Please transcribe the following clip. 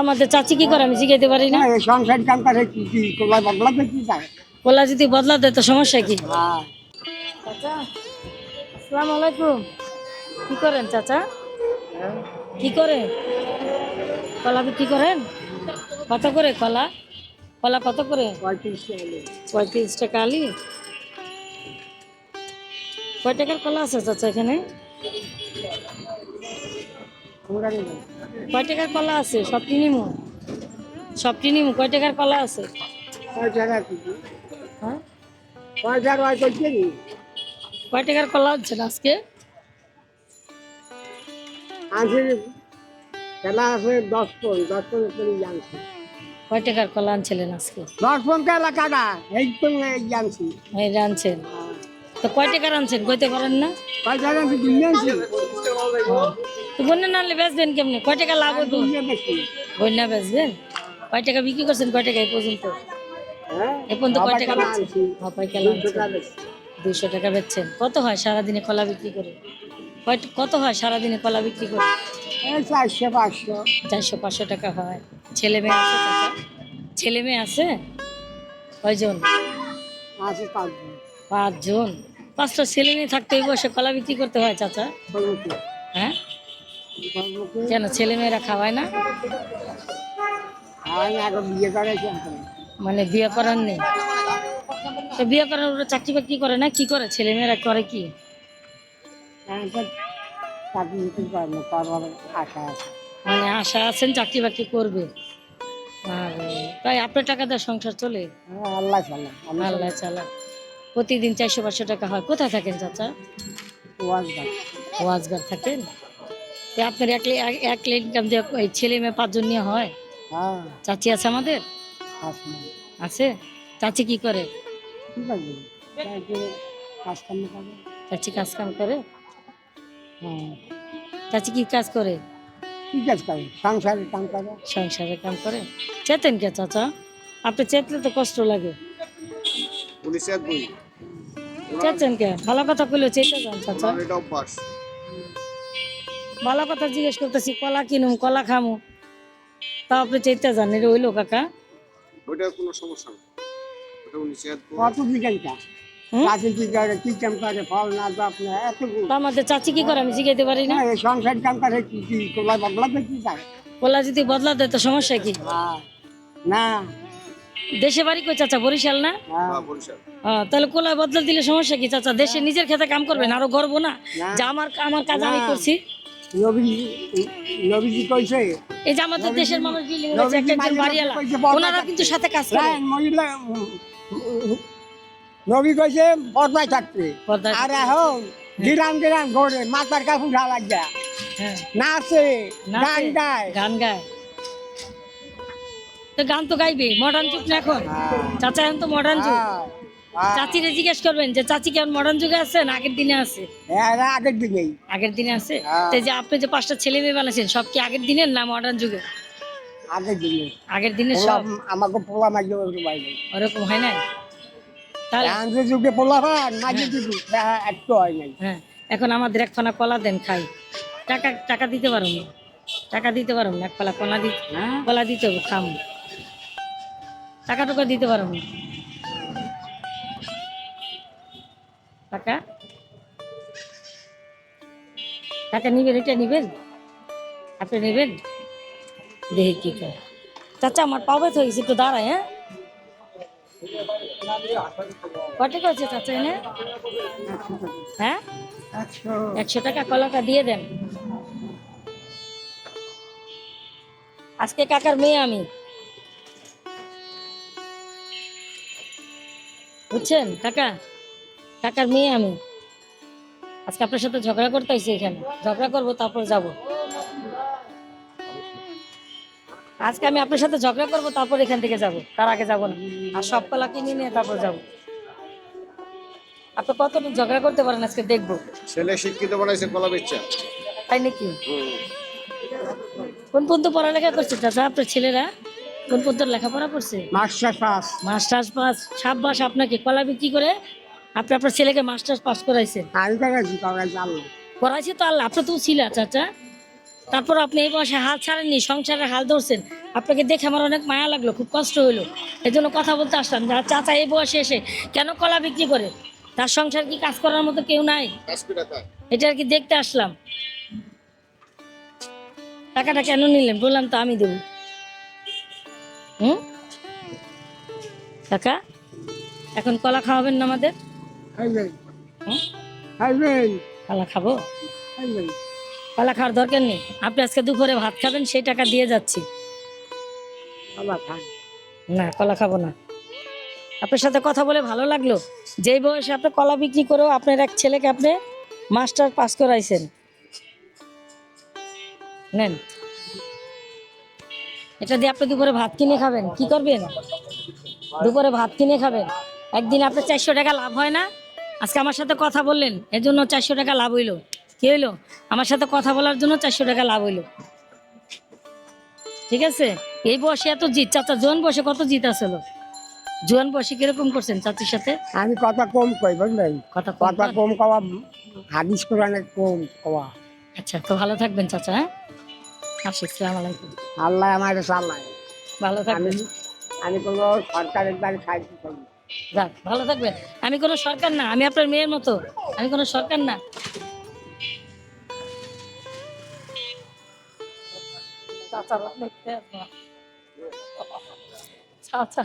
আমাদের চাচি কি করে? আমি শিখাইতে পারি না। সংসার কাম করে কি কি বদলাতে কি চায় কোলা যদি বদলা দেয় তো সমস্যা কি? হ্যাঁ। চাচা আসসালামু আলাইকুম। কি করেন চাচা? কি করে কলা বিক্রি করেন? কত করে কলা? কলা কত করে? পঁয়ত্রিশ টাকা। আলি। কয় টাকার কলা আছে চাচা এখানে। কয় টাকার কলা আছে? সবটি নিমু? সবটি নিমু? কয় টাকার কলা আছে? কয়? হ্যাঁ? টাকার কলা হচ্ছে আজকে? খেলা আছে দশ পন দশ পন করে কয় টাকার কলা আনছিলেন আজকে? দশ পন তো এলাকাটা এই তো জানছি এই আনছেন। তো কয় টাকার আনছেন? কইতে পারেন না? কয় টাকা আমি দিন জানছি তো বন্যা নানলে বেচবেন কেমনি? কয় টাকা লাভ হতো বন্যা বেচবেন? কয় টাকা বিক্রি করছেন? কয় টাকা এই পর্যন্ত? হ্যাঁ? এ পর্যন্ত কয় টাকা বেচছেন? আনছি। দুশো টাকা দুইশো টাকা বেচছেন। কত হয় সারাদিনে কলা বিক্রি করে? কয় কত হয় সারাদিনে কলা বিক্রি করে? চারশো পাঁচশো। চারশো পাঁচশো টাকা হয়। ছেলে মেয়ে আছে ছেলে মেয়ে আছে? কয়জন? আছে পাঁচজন। পাঁচজন। পাঁচটা ছেলে নিয়ে থাকতে এই বয়সে কলা বিক্রি করতে হয় চাচা? হ্যাঁ? কেন ছেলে মেয়েরা খাওয়ায় না? বিয়ে মানে বিয়ে করার নেই? তো বিয়ে করার ওরা চাকরি বাকরি করে না? কি করে? ছেলে মেয়েরা করে কি? মানে আশা আছেন চাকরি বাকরি করবে? তাই আপনার টাকা দেওয়ার সংসার চলে? আল্লাহ চালা আল্লাহ চালা প্রতিদিন চারশো পাঁচশো টাকা হয়। কোথায় থাকেন চাচা? ওয়াজ গাছ ওয়াজগার থাকেন? তো আপনার এক এক- ইনকাম দিয়ে ওই ছেলে মেয়ে পাঁচজন নিয়ে হয়? হ্যাঁ। চাচি আছে আমাদের? আছে? চাচি কি করে? চাচি কাজ কাম করে? হ্যাঁ। চাচি কি কাজ করে? কি কাজ করে? সংসারের কাম করে। সংসারে কাম করে। চেতেন কে চাচা? আপনি চেতলে তো কষ্ট লাগে। চেতেন কে ভালো কথা কইলে চেতে যান চাচা। ভালো কথা জিজ্ঞেস করতেছি কলা কিনুম কলা খামু। তা আপনি চেতে যান এটা হইল কাকা। কোনো সমস্যা ওটা কত হুম? কি করে কি কাম করে ফল না বাপ না এত তা আমাদের চাচি কি করে আমি শিখাইতে পারি না? না এই সংসার কাম করে কি কি কোলা বদলাতে কি চায়? কলা যদি বদলা দেয় তো সমস্যা কি? হ্যাঁ না দেশে বাড়ি কই চাচা? বরিশাল না? হ্যাঁ। হ্যাঁ বরিশাল। হ্যাঁ, তাহলে কোলা বদলা দিলে সমস্যা কি চাচা? দেশে নিজের খেতে কাম করবেন আরও গর্ব না। যে আমার আমার কাজ আমি করছি। নবীজি নবীজি কইছে এই যে আমাদের দেশের মানুষ বিল্ডিং নবীজি একটা একজন বাড়িওয়ালা। ওনারা কিন্তু সাথে কাজ করে। হ্যাঁ, নবী কইছে পর্দায় থাকতে। আর এখন গ্রাম গ্রাম ঘরে মাথার কাপড় ঢালা যায় নাচে, গান গায়। গান গায়। তো গান তো গাইবে মডার্ন যুগ না এখন। চাচা এখন তো মডার্ন যুগ। হ্যাঁ, হ্যাঁ। চাচিরে জিজ্ঞেস করবেন যে চাচি কেমন মডার্ন যুগে আছে না আগের দিনে আছে? এরা আগের দিনেই। আগের দিনে আছে? হ্যাঁ। তো যে আপনি যে পাঁচটা ছেলে মেয়ে বানাইছেন সব কি আগের দিনের না মডার্ন যুগে আগের দিনে। আগের দিনে সব? আমাকে পোলা মাঝে ওরকম হয় নাই। তাহলে আগের যুগে পোলা পান মাঝে যুগে হ্যাঁ, একটু হয় নাই। হ্যাঁ এখন আমাদের এক ফানা কলা দেন খাই। টাকা টাকা দিতে পারো টাকা দিতে পারো না এক ফালা কলা দিতে হ্যাঁ। কলা দিতে হবে খাম। টাকা টাকা দিতে পারো টাকা? টাকা নিবেন, এটা নিবেন? আপনি নেবেন? দেখি কি করে। চাচা, আমার পাবে তো একটু দাঁড়ায় হ্যাঁ? কটে করছে চাচা এনে? হ্যাঁ? একশো টাকা কলাটা দিয়ে দেন। আজকে কাকার মেয়ে আমি। বুঝছেন? কাকা কাকার মেয়ে আমি। আজকে আপনার সাথে ঝগড়া করতে আইছি এখানে। ঝগড়া করব তারপর যাব। আজকে আমি আপনার সাথে ঝগড়া করব তারপর এখান থেকে যাব। তার আগে যাব না। আর সব কলা কিনে নিয়ে তারপর যাব। আপনি কত ঝগড়া করতে পারেন আজকে দেখব। ছেলে শিক্ষিত বানাইছে কলা বেচা। তাই নাকি। কোন পর্যন্ত পড়ালেখা করছে চাচা আপনার ছেলেরা? কোন লেখাপড়া করছে? Master pass. Masters pass. সাব্বাস আপনাকে কলা বিক্রি করে আপনি আপনার ছেলেকে মাস্টার্স পাস করাইছেন। আমি করাইছি আল্লাহ। করাইছি তো আল্লাহ আপনি তো ছিল চাচা। তারপর আপনি এই বয়সে হাল ছাড়েননি সংসারের হাল ধরছেন। আপনাকে দেখে আমার অনেক মায়া লাগল খুব কষ্ট হইল। এই জন্য কথা বলতে আসলাম যে চাচা এই বয়সে এসে কেন কলা বিক্রি করে? তার সংসার কি কাজ করার মতো কেউ নাই? এটা আর কি দেখতে আসলাম। টাকাটা কেন নিলেন? বললাম তো আমি দেব। হুম? কাকা এখন কলা খাওয়াবেন না আমাদের? কলা খাব? কলা খাওয়ার দরকার নেই। আপনি আজকে দুপুরে ভাত খাবেন সেই টাকা দিয়ে যাচ্ছি। না কলা খাব না। আপনার সাথে কথা বলে ভালো লাগল। যেই বয়সে আপনি কলা বিক্রি করেও আপনার এক ছেলেকে আপনি মাস্টার পাস করাইছেন। নেন। এটা দিয়ে আপনি দুপুরে ভাত কিনে খাবেন? কি করবেন? দুপুরে ভাত কিনে খাবেন? একদিন আপনার চারশো টাকা লাভ হয় না? আজকে আমার সাথে কথা বললেন এর জন্য চারশো টাকা লাভ হইল। কি হইল? আমার সাথে কথা বলার জন্য চারশো টাকা লাভ হইল। ঠিক আছে? এই বয়সে এত জিত চাচা জোয়ান বয়সে কত জিত আসলো জোয়ান বয়সে কীরকম করছেন চাচির সাথে? আমি কথা কম কই বুঝলেন? কথা কথা কম কওয়া হাদিস কোরআনে কম কওয়া। আচ্ছা তো ভালো থাকবেন চাচা হ্যাঁ? আলাইকুম। আল্লাহ আমার চাল্লাই ভালো আমি থাকবেন। আমি কোনো সরকারের বাড়ি সাহায্য করি না। যাক ভালো থাকবেন। আমি কোনো সরকার না আমি আপনার মেয়ের মতো। আমি কোনো সরকার না। চাচা চাচা।